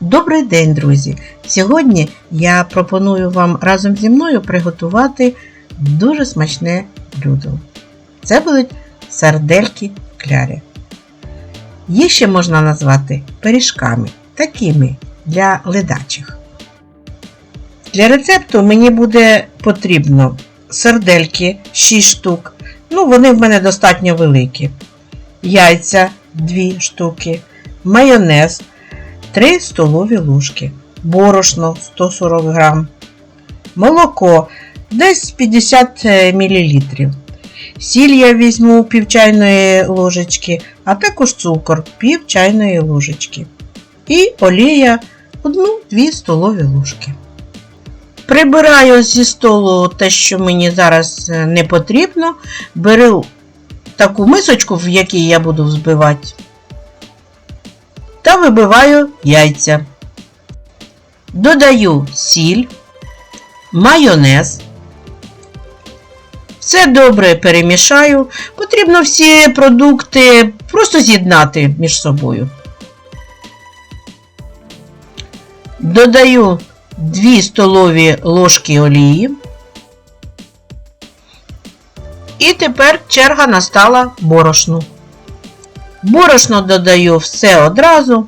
Добрий день, друзі! Сьогодні я пропоную вам разом зі мною приготувати дуже смачне блюдо. Це будуть сардельки в клярі. Їх ще можна назвати пиріжками, такими для ледачих. Для рецепту мені буде потрібно сардельки 6 штук. Ну, вони в мене достатньо великі. Яйця 2 штуки, майонез 3 столові ложки, борошно 140 грам, молоко десь 50 мл. Сіль я візьму пів чайної ложечки, а також цукор пів чайної ложечки. І олія 1-2 столові ложки. Прибираю зі столу те, що мені зараз е, не потрібно. Беру таку мисочку, в якій я буду взбивати, та вибиваю яйця. Додаю сіль, майонез. Все добре перемішаю. Потрібно всі продукти просто з'єднати між собою. Додаю 2 столові ложки олії. І тепер черга настала борошну. Борошно додаю все одразу.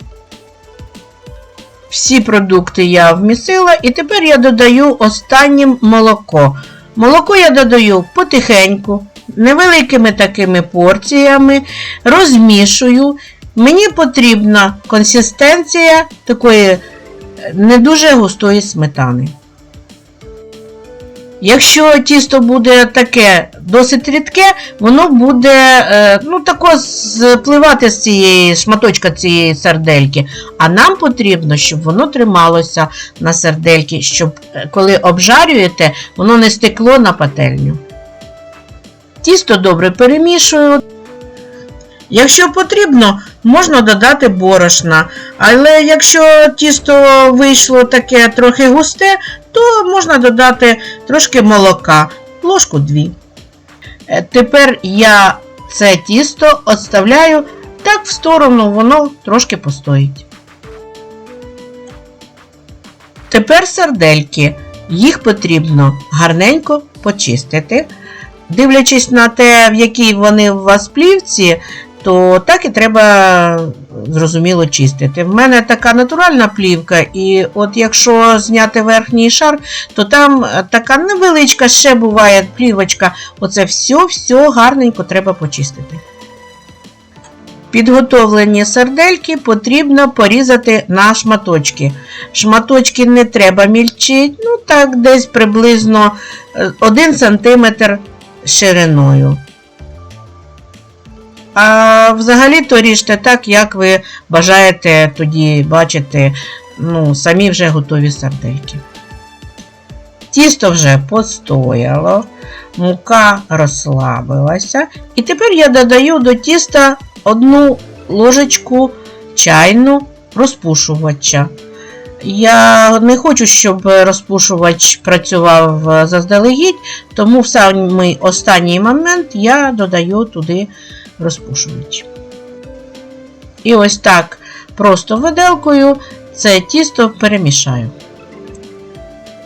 Всі продукти я вмісила, і тепер я додаю останнім молоко. Молоко я додаю потихеньку, невеликими такими порціями, розмішую. Мені потрібна консистенція такої не дуже густої сметани. Якщо тісто буде таке досить рідке, воно буде е, ну, тако спливати з цієї шматочка цієї сардельки. А нам потрібно, щоб воно трималося на сардельки, щоб е, коли обжарюєте, воно не стекло на пательню. Тісто добре перемішую. Якщо потрібно, можна додати борошна. Але якщо тісто вийшло таке трохи густе, то можна додати трошки молока, ложку дві. Е, Тепер я це тісто відставляю так в сторону, воно трошки постоїть. Тепер сардельки. Їх потрібно гарненько почистити. Дивлячись на те, в якій вони у вас плівці, то так і треба зрозуміло чистити. В мене така натуральна плівка, і от якщо зняти верхній шар, то там така невеличка ще буває плівочка. Оце все-все гарненько треба почистити. Підготовлені сардельки потрібно порізати на шматочки. Шматочки не треба мільчити, ну так, десь приблизно 1 см шириною. А взагалі-то ріжте так, як ви бажаєте тоді бачити ну, самі вже готові сардельки. Тісто вже постояло, мука розслабилася. І тепер я додаю до тіста одну ложечку чайну розпушувача. Я не хочу, щоб розпушувач працював заздалегідь, тому в самий останній момент я додаю туди розпушувач. І ось так просто виделкою це тісто перемішаю.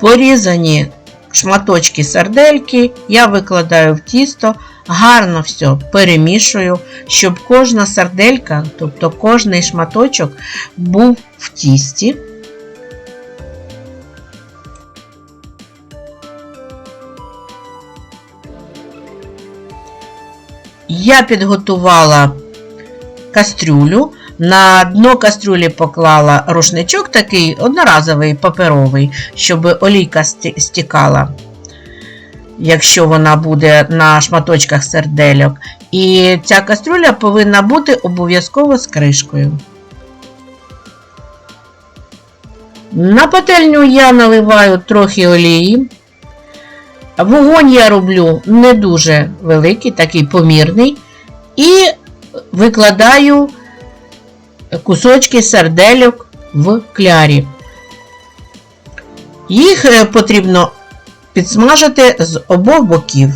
Порізані шматочки сардельки я викладаю в тісто, гарно все перемішую, щоб кожна сарделька, тобто кожний шматочок, був в тісті. Я підготувала кастрюлю. На дно кастрюлі поклала рушничок такий одноразовий паперовий, щоб олійка стікала, якщо вона буде на шматочках сердельок. І ця кастрюля повинна бути обов'язково з кришкою. На пательню я наливаю трохи олії. Вогонь я роблю не дуже великий, такий помірний. І викладаю кусочки сардельок в клярі. Їх е, потрібно підсмажити з обох боків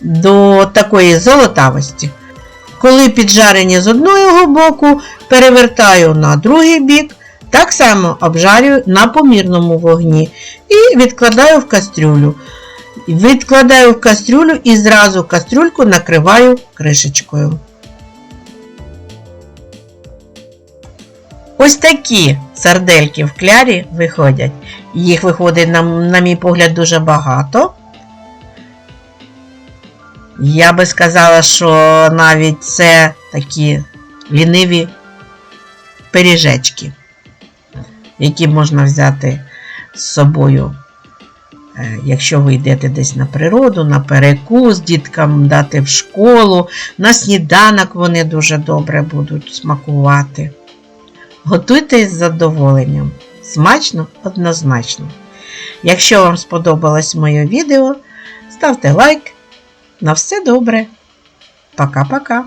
до такої золотавості. Коли піджарені з одного боку, перевертаю на другий бік, так само обжарюю на помірному вогні і відкладаю в кастрюлю. Відкладаю в кастрюлю і зразу кастрюльку накриваю кришечкою. Ось такі сардельки в клярі виходять. Їх виходить, на, на мій погляд, дуже багато. Я би сказала, що навіть це такі ліниві пиріжечки, які можна взяти з собою, е, якщо ви йдете десь на природу, на перекус, діткам дати в школу, на сніданок вони дуже добре будуть смакувати. Готуйте з задоволенням. Смачно однозначно. Якщо вам сподобалось моє відео, ставте лайк. На все добре. Пока-пока.